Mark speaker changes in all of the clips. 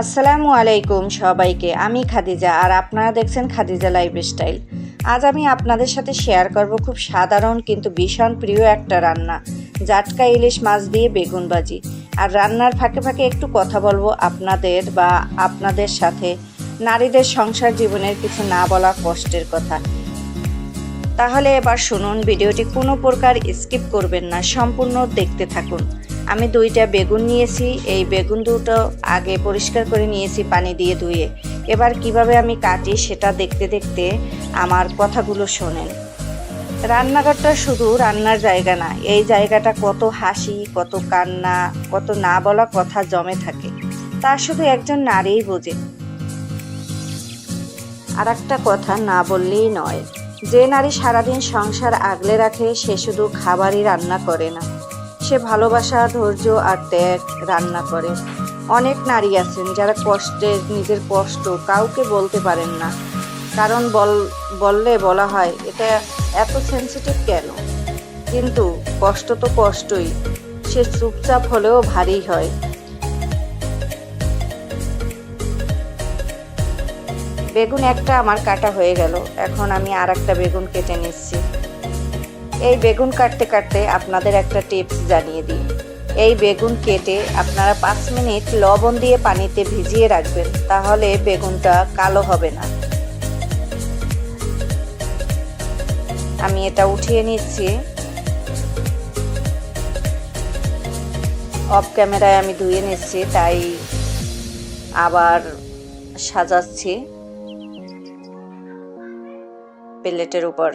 Speaker 1: আসসালামু আলাইকুম সবাইকে, আমি খাদিজা আর আপনারা দেখছেন খাদিজা লাইফস্টাইল। আজ আমি আপনাদের সাথে শেয়ার করব খুব সাধারণ কিন্তু ভীষণ প্রিয় একটা রান্না, জাটকা ইলিশ মাছ দিয়ে বেগুন ভাজি। আর রান্নার ফাঁকে ফাঁকে একটু কথা বলব আপনাদের বা আপনাদের সাথে। নারীদের সংসার জীবনের কিছু না বলা কষ্টের কথা। তাহলে এবার শুনুন, ভিডিওটি কোনো প্রকার স্কিপ করবেন না, সম্পূর্ণ দেখতে থাকুন। আমি দুইটা বেগুন নিয়েছি। এই বেগুন দুটো আগে পরিষ্কার করে নিয়েছি পানি দিয়ে ধুয়ে। এবার কীভাবে আমি কাটি সেটা দেখতে দেখতে আমার কথাগুলো শোনেন। রান্নাঘরটা শুধু রান্নার জায়গা না, এই জায়গাটা কত হাসি, কত কান্না, কত না বলা কথা জমে থাকে। তা শুধু একজন নারীই বোঝে। আর একটা কথা না বললেই নয়, যে নারী সারাদিন সংসার আগলে রাখে সে শুধু খাবারই রান্না করে না। সে ভালোবাসা, ধৈর্য আর ত্যাগ রান্না করে। অনেক নারী আছেন যারা কষ্টের নিজের কষ্ট কাউকে বলতে পারেন না। কারণ বল, বললে বলা হয়, এটা এত সেন্সিটিভ কেন? কিন্তু কষ্ট তো কষ্টই, সে চুপচাপ হলেও ভারী হয়। বেগুন একটা আমার কাটা হয়ে গেল, এখন আমি আর একটা বেগুন কেটে নিচ্ছি। এই বেগুন কাটতে কাটতে আপনাদের একটা টিপস জানিয়ে দিই। এই বেগুন কেটে আপনারা পাঁচ মিনিট লবণ দিয়ে পানিতে ভিজিয়ে রাখবেন, তাহলে বেগুনটা কালো হবে না। আমি এটা উঠিয়ে নিচ্ছি। অফ ক্যামেরায় আমি ধুয়ে নিচ্ছি, তাই আবার সাজাচ্ছি। প্লেটের উপর।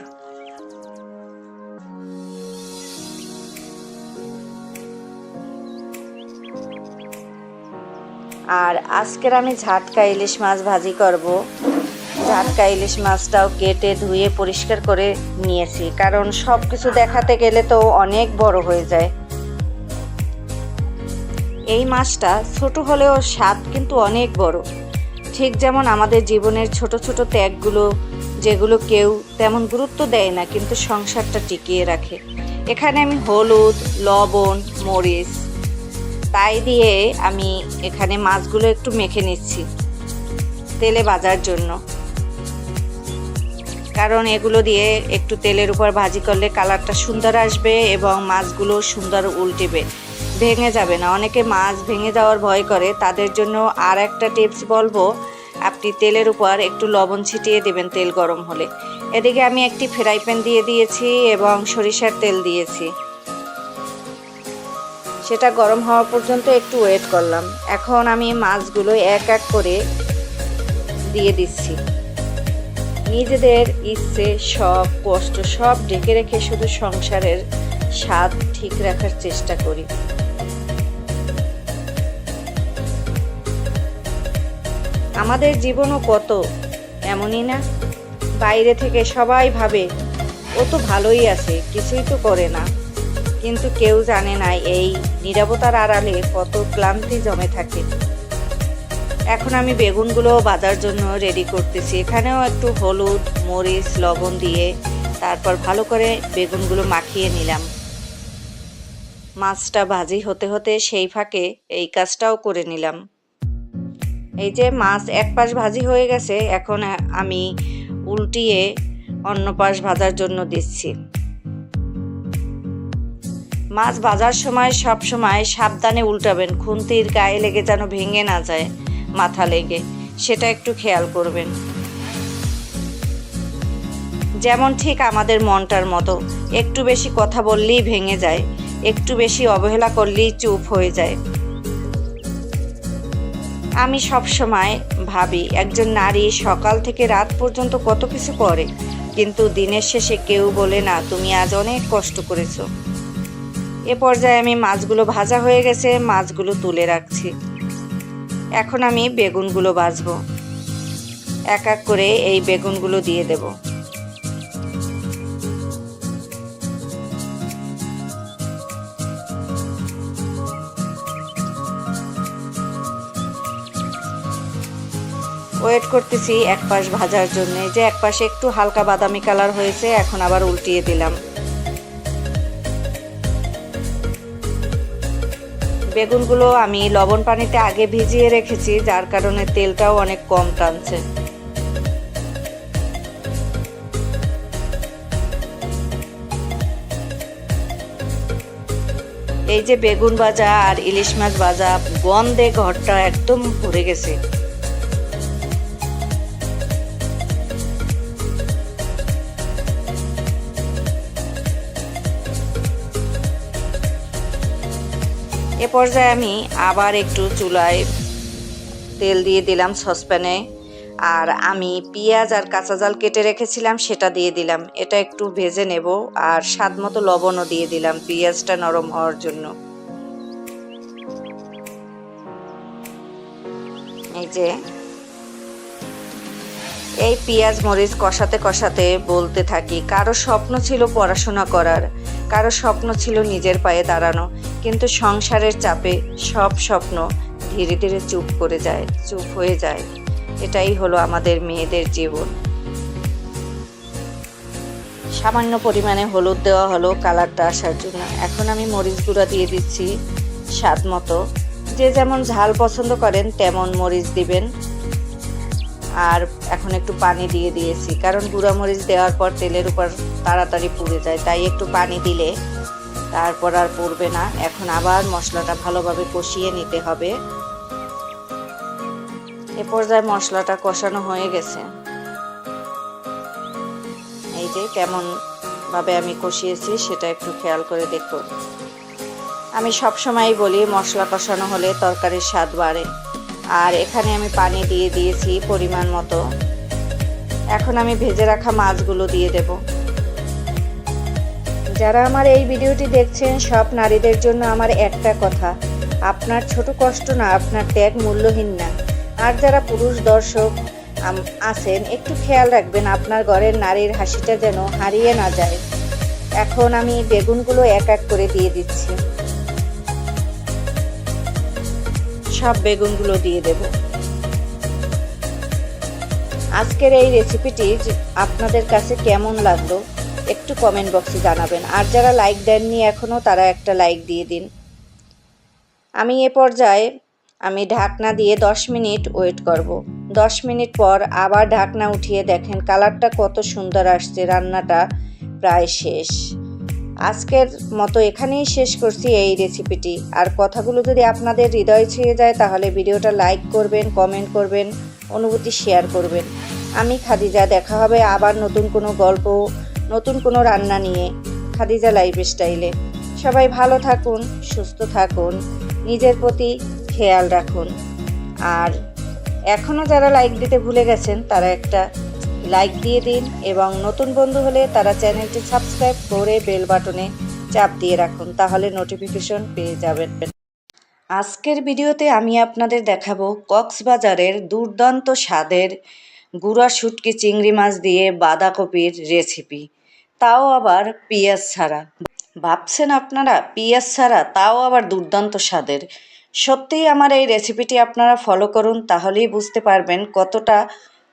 Speaker 1: আর আজকের আমি ঝাটকা ইলিশ মাছ ভাজি করব। ঝাটকা ইলিশ মাছটাও কেটে ধুয়ে পরিষ্কার করে নিয়েছি, কারণ সব কিছু দেখাতে গেলে তো অনেক বড় হয়ে যায়। এই মাছটা ছোট হলেও স্বাদ কিন্তু অনেক বড়। ঠিক যেমন আমাদের জীবনের ছোট ছোট ত্যাগগুলো, যেগুলো কেউ তেমন গুরুত্ব দেয় না, কিন্তু সংসারটা টিকিয়ে রাখে। এখানে আমি হলুদ, লবণ, মরিচ তাই দিয়ে আমি এখানে মাছগুলো একটু মেখে নিচ্ছি তেলে ভাজার জন্য। কারণ এগুলো দিয়ে একটু তেলের উপর ভাজি করলে কালারটা সুন্দর আসবে এবং মাছগুলো সুন্দর উল্টেবে। ভেঙে যাবে না। অনেকে মাছ ভেঙে যাওয়ার ভয় করে। তাদের জন্য আর একটা টিপস বলব, আপনি তেলের উপর একটু লবণ ছিটিয়ে দেবেন তেল গরম হলে। এদিকে আমি একটি ফ্রাই প্যান দিয়ে দিয়েছি এবং সরিষার তেল দিয়েছি। সেটা গরম হওয়া পর্যন্ত একটু ওয়েট করলাম। এখন আমি মাছগুলো এক এক করে দিয়ে দিচ্ছি। নিজেদের ইচ্ছে সব কষ্ট সব ডেকে রেখে শুধু সংসারের স্বাদ ঠিক রাখার চেষ্টা করি। আমাদের জীবনও কত, এমনই না? বাইরে থেকে সবাই ভাবে, ও তো ভালোই আছে, কিছুই তো করে না। কিন্তু কেউ জানে না এই নিরাপত্তার আড়ালে কত ক্লান্তি জমে থাকে। এখন আমি বেগুনগুলো বাজার জন্য রেডি করতেছি। এখানেও একটু হলুদ, মরিচ, লবণ দিয়ে তারপর ভালো করে বেগুনগুলো মাখিয়ে নিলাম। মাছটা ভাজি হতে হতে সেই ফাঁকে এই কাজটাও করে নিলাম। এই যে মাছ এক পাশ ভাজি হয়ে গেছে, এখন আমি উল্টিয়ে অন্য পাশ ভাজার জন্য দিচ্ছি। মাছ ভাজার সময় সব সময় সাবধানে উল্টাবেন, খুন্তির গায়ে লেগে যেন ভেঙে না যায়, মাথা লেগে। সেটা একটু খেয়াল করবেন। যেমন ঠিক আমাদের মনটার মতো, একটু বেশি কথা বললেই ভেঙে যায়, একটু বেশি অবহেলা করলেই চুপ হয়ে যায়। আমি সব সময় ভাবি, একজন নারী সকাল থেকে রাত পর্যন্ত কত কিছু করে, কিন্তু দিনের শেষে কেউ বলে, না, তুমি আজ অনেক কষ্ট করেছ। এ পর্যায়ে আমি মাছগুলো ভাজা হয়ে গেছে, মাছগুলো তুলে রাখছি। এখন আমি বেগুনগুলো ভাজবো। এক এক করে এই বেগুনগুলো দিয়ে দেব। ওয়েট করতেছি এক পাশ ভাজার জন্য। যে এক পাশে একটু হালকা বাদামি কালার হয়েছে, এখন আবার উল্টিয়ে দিলাম। বেগুনগুলো আমি লবণ পানিতে আগে ভিজিয়ে রেখেছি, যার কারণে তেলটাও অনেক কম টানছে। এই যে বেগুন বাজা আর ইলিশ মাছ বাজা গন্ধে ঘরটা একদম ভরে গেছে। এ পর্যায়ে আমি আবার একটু চুলায় তেল দিয়ে দিলাম সসপ্যানে। আর আমি পেঁয়াজ আর কাঁচা জাল কেটে রেখেছিলাম, সেটা দিয়ে দিলাম। এটা একটু ভেজে নেব, আর স্বাদ মতো লবণও দিয়ে দিলাম পেঁয়াজটা নরম হওয়ার জন্য। এই যে এই পেঁয়াজ মরিচ কষাতে কষাতে বলতে থাকি, কারও স্বপ্ন ছিল পড়াশোনা করার, কারও স্বপ্ন ছিল নিজের পায়ে দাঁড়ানো, কিন্তু সংসারের চাপে সব স্বপ্ন ধীরে ধীরে চুপ করে যায়, চুপ হয়ে যায়। এটাই হলো আমাদের মেয়েদের জীবন। সামান্য পরিমাণে হলুদ দেওয়া হলো কালারটা আসার জন্য। এখন আমি মরিচ গুঁড়া দিয়ে দিচ্ছি স্বাদ মতো। যে যেমন ঝাল পছন্দ করেন, তেমন মরিচ দিবেন। আর এখন একটু পানি দিয়ে দিয়েছি। কারণ গুঁড়া মরিচ দেওয়ার পর তেলের উপর তাড়াতাড়ি পুড়ে যায়, তাই একটু পানি দিলে তারপর আর পড়বে না। এখন আবার মশলাটা ভালোভাবে কষিয়ে নিতে হবে। এ পর্যায়ে মশলাটা কষানো হয়ে গেছে। এই যে কেমন ভাবে আমি কষিয়েছি, সেটা একটু খেয়াল করে দেখুন। আমি সব সময় বলি, মশলা কষানো হলে তরকারির স্বাদ বাড়ে। আর এখানে আমি পানি দিয়ে দিয়েছি পরিমাণ মতো। এখন আমি ভেজে রাখা মাছগুলো দিয়ে দেব। যারা আমার এই ভিডিওটি দেখছেন, সব নারীদের জন্য আমার একটা কথা। আপনার ছোট কষ্ট না, আপনার ত্যাগ মূল্যহীন না। আর যারা পুরুষ দর্শক আছেন, একটু খেয়াল রাখবেন, আপনার ঘরের নারীর হাসিটা যেন হারিয়ে না যায়। এখন আমি বেগুনগুলো এক এক করে দিয়ে দিচ্ছি। সব বেগুনগুলো দিয়ে দেব। আজকের এই রেসিপিটি আপনাদের কাছে কেমন লাগল, একটু কমেন্ট বক্সে জানাবেন। আর যারা লাইক দেননি এখনও তারা একটা লাইক দিয়ে দিন। আমি এ পর্যায়ে আমি ঢাকনা দিয়ে দশ মিনিট ওয়েট করব। দশ মিনিট পর আবার ঢাকনা উঠিয়ে দেখেন কালারটা কত সুন্দর আসছে, রান্নাটা প্রায় শেষ। আজকের মতো এখানেই শেষ করছি এই রেসিপিটি আর কথাগুলো যদি আপনাদের হৃদয় ছুঁয়ে যায়, তাহলে ভিডিওটা লাইক করবেন কমেন্ট করবেন, অনুভূতি শেয়ার করবেন। আমি খাদিজা, দেখা হবে আবার নতুন কোনো গল্প, নতুন কোনো রান্না নিয়ে খাদিজা লাইফ স্টাইলে সবাই ভালো থাকুন, সুস্থ থাকুন, নিজের প্রতি খেয়াল রাখুন। আর এখনও যারা লাইক দিতে ভুলে গেছেন, তারা একটা লাইক দিয়ে দিন এবং নতুন বন্ধু হলে তারা চ্যানেলটি সাবস্ক্রাইব করে বেল বাটনে চাপ দিয়ে রাখুন, তাহলে নোটিফিকেশন পেয়ে যাবেন। আজকের ভিডিওতে আমি আপনাদের দেখাবো কক্সবাজারের দুর্দান্ত স্বাদের গুঁড়া শুটকি চিংড়ি মাছ দিয়ে বাঁধাকপির রেসিপি তাও আবার পেঁয়াজ ছাড়া। ভাবছেন আপনারা, পেঁয়াজ ছাড়া তাও আবার দুর্দান্ত স্বাদের। সত্যিই আমার এই রেসিপিটি আপনারা ফলো করুন, তাহলেই বুঝতে পারবেন কতটা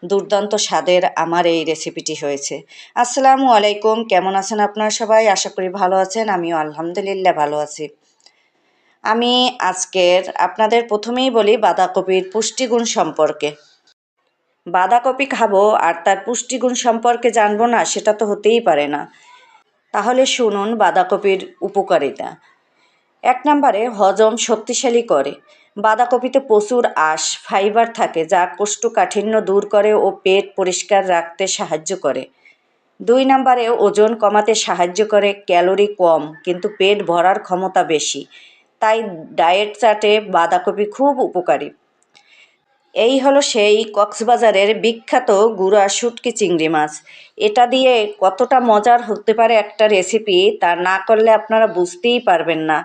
Speaker 1: দুর্দান্ত স্বাদের আমার এই রেসিপিটি হয়েছে। আসসালামু আলাইকুম, কেমন আছেন আপনারা সবাই? আশা করি ভালো আছেন, আমিও আলহামদুলিল্লাহ ভালো আছি। আমি আজকের আপনাদের প্রথমেই বলি বাঁধাকপির পুষ্টিগুণ সম্পর্কে। বাঁধাকপি খাব আর তার পুষ্টিগুণ সম্পর্কে জানব না, সেটা তো হতেই পারে না। তাহলে শুনুন বাঁধাকপির উপকারিতা। এক নম্বরে হজম শক্তিশালী করে। বাঁধাকপিতে প্রচুর আঁশ ফাইবার থাকে যা কোষ্ঠকাঠিন্য দূর করে ও পেট পরিষ্কার রাখতে সাহায্য করে। দুই নম্বরে ওজন কমাতে সাহায্য করে, ক্যালোরি কম, কিন্তু পেট ভরার ক্ষমতা বেশি। তাই ডায়েট চাটে বাঁধাকপি খুব উপকারী। এই হলো সেই কক্সবাজারের বিখ্যাত গুড়া শুটকি চিংড়ি মাছ। এটা দিয়ে কতটা মজার হতে পারে একটা রেসিপি তা না করলে আপনারা বুঝতেই পারবেন না।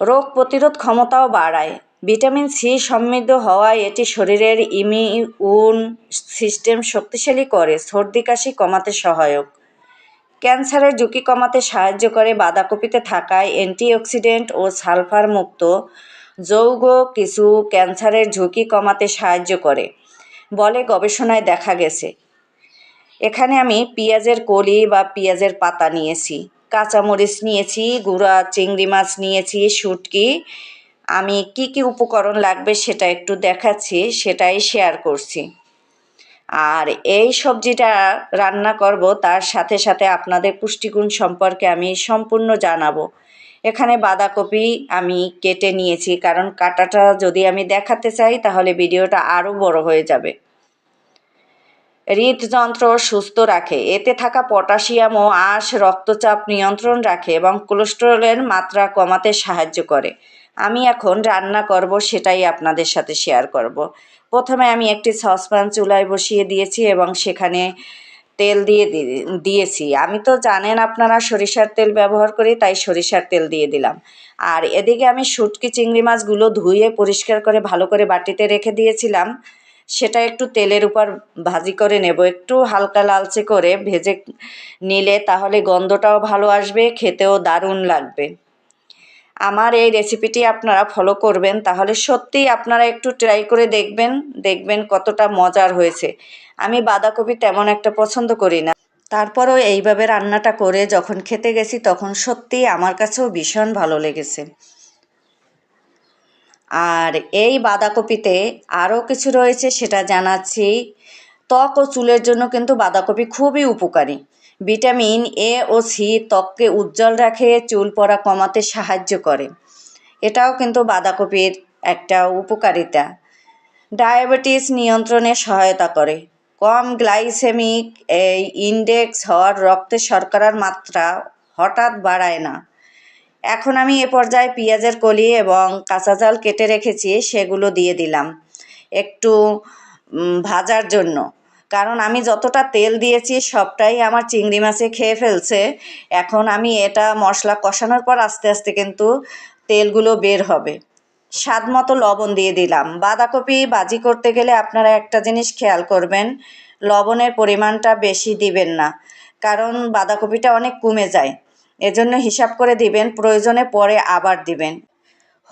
Speaker 1: রোগ প্রতিরোধ ক্ষমতাও বাড়ায়। ভিটামিন সি সমৃদ্ধ হওয়ায় এটি শরীরের ইমিউন সিস্টেম শক্তিশালী করে, সর্দি কাশি কমাতে সহায়ক। ক্যান্সারের ঝুঁকি কমাতে সাহায্য করে বাঁধাকপিতে থাকায় অ্যান্টিঅক্সিডেন্ট ও সালফার মুক্ত যৌগ কিছু ক্যান্সারের ঝুঁকি কমাতে সাহায্য করে, বলে গবেষণায় দেখা গেছে। এখানে আমি পেঁয়াজের কলি বা পেঁয়াজের পাতা নিয়েছি। কাঁচামরিচ নিয়েছি, গুঁড়া, চিংড়ি মাছ নিয়েছি, শুটকি। আমি কি কি উপকরণ লাগবে সেটা একটু দেখাচ্ছি, সেটাই শেয়ার করছি। আর এই সবজিটা রান্না করব, তার সাথে সাথে আপনাদের পুষ্টিগুণ সম্পর্কে আমি সম্পূর্ণ জানাব। এখানে বাঁধাকপি আমি কেটে নিয়েছি, কারণ কাটাটা যদি আমি দেখাতে চাই, তাহলে ভিডিওটা আরও বড় হয়ে যাবে। হৃদযন্ত্র সুস্থ রাখে। এতে থাকা পটাশিয়াম ও আঁশ, রক্তচাপ নিয়ন্ত্রণ রাখে এবং কোলেস্টেরলের মাত্রা কমাতে সাহায্য করে। আমি এখন রান্না করব, সেটাই আপনাদের সাথে শেয়ার করব। প্রথমে আমি একটি সসপ্যান চুলায় বসিয়ে দিয়েছি এবং সেখানে তেল দিয়ে দিয়েছি। আমি তো জানেন আপনারা সরিষার তেল ব্যবহার করি, তাই সরিষার তেল দিয়ে দিলাম। আর এদিকে আমি শুটকি চিংড়ি মাছগুলো ধুয়ে পরিষ্কার করে ভালো করে বাটিতে রেখে দিয়েছিলাম। সেটা একটু তেলের উপর ভাজি করে নেব। একটু হালকা লালচে করে ভেজে নিলে তাহলে গন্ধটাও ভালো আসবে, খেতেও দারুণ লাগবে। আমার এই রেসিপিটি আপনারা ফলো করবেন, তাহলে সত্যিই আপনারা একটু ট্রাই করে দেখবেন দেখবেন কতটা মজার হয়েছে। আমি বাঁধাকপি তেমন একটা পছন্দ করি না। তারপরও এইভাবে রান্নাটা করে যখন খেতে গেছি, তখন সত্যিই আমার কাছেও ভীষণ ভালো লেগেছে। আর এই বাঁধাকপিতে আরও কিছু রয়েছে সেটা জানাচ্ছি। ত্বক ও চুলের জন্য কিন্তু বাঁধাকপি খুবই উপকারী। ভিটামিন এ ও সি ত্বককে উজ্জ্বল রাখে, চুল পড়া কমাতে সাহায্য করে। এটাও কিন্তু বাঁধাকপির একটা উপকারিতা। ডায়াবেটিস নিয়ন্ত্রণে সহায়তা করে। কম গ্লাইসেমিক এই ইন্ডেক্স হওয়ার রক্তে শর্করার মাত্রা হঠাৎ বাড়ায় না। এখন আমি এ পর্যায়ে পেঁয়াজের কলি এবং কাঁচা জাল কেটে রেখেছি, সেগুলো দিয়ে দিলাম একটু ভাজার জন্য। কারণ আমি যতটা তেল দিয়েছি সবটাই আমার চিংড়ি মাছে খেয়ে ফেলছে। এখন আমি এটা মশলা কষানোর পর আস্তে আস্তে কিন্তু তেলগুলো বের হবে। স্বাদ মতো লবণ দিয়ে দিলাম। বাঁধাকপি বাজি করতে গেলে আপনারা একটা জিনিস খেয়াল করবেন, লবণের পরিমাণটা বেশি দিবেন না। কারণ বাঁধাকপিটা অনেক কমে যায়। এজন্য হিসাব করে দিবেন, প্রয়োজনে পরে আবার দিবেন।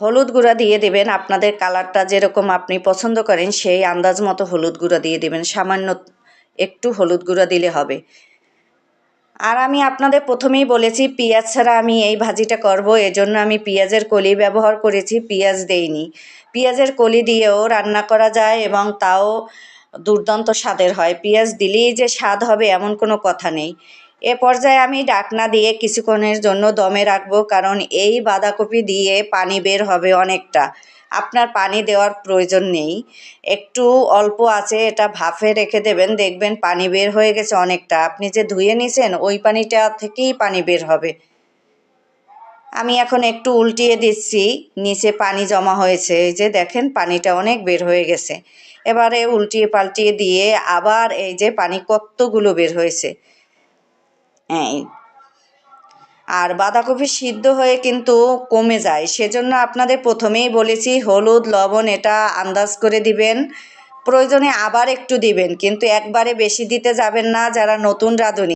Speaker 1: হলুদ গুঁড়া দিয়ে দেবেন, আপনাদের কালারটা যেরকম আপনি পছন্দ করেন, সেই আন্দাজ মতো হলুদ গুঁড়া দিয়ে দেবেন। সামান্য একটু হলুদ গুঁড়া দিলে হবে। আর আমি আপনাদের প্রথমেই বলেছি, পেঁয়াজ ছাড়া আমি এই ভাজিটা করব, এজন্য আমি পেঁয়াজের কলি ব্যবহার করেছি, পেঁয়াজ দেইনি। পেঁয়াজের কলি দিয়েও রান্না করা যায় এবং তাও দুর্দান্ত স্বাদের হয়। পেঁয়াজ দিলেই যে স্বাদ হবে এমন কোনো কথা নেই। এ পর্যায়ে আমি ডাকনা দিয়ে কিছুক্ষণের জন্য দমে রাখব, কারণ এই বাঁধাকপি দিয়ে পানি বের হবে অনেকটা। আপনার পানি দেওয়ার প্রয়োজন নেই। একটু অল্প আছে, এটা ভাফে রেখে দেবেন, দেখবেন পানি বের হয়ে গেছে অনেকটা। আপনি যে ধুয়ে নিছেন, ওই পানিটা থেকেই পানি বের হবে। আমি এখন একটু উল্টিয়ে দিচ্ছি, নিচে পানি জমা হয়েছে। এই যে দেখেন, পানিটা অনেক বের হয়ে গেছে। এবারে উল্টিয়ে পাল্টিয়ে দিয়ে আবার এই যে পানি কতগুলো বের হয়েছে। হ্যাঁ আর বাঁধাকপি সিদ্ধ হয়ে কিন্তু কমে যায়। সেজন্য আপনাদের প্রথমেই বলেছি, হলুদ, লবণ এটা আন্দাজ করে দিবেন। প্রয়োজনে আবার একটু দিবেন, কিন্তু একবারে বেশি দিতে যাবেন না যারা নতুন রাঁধুনি।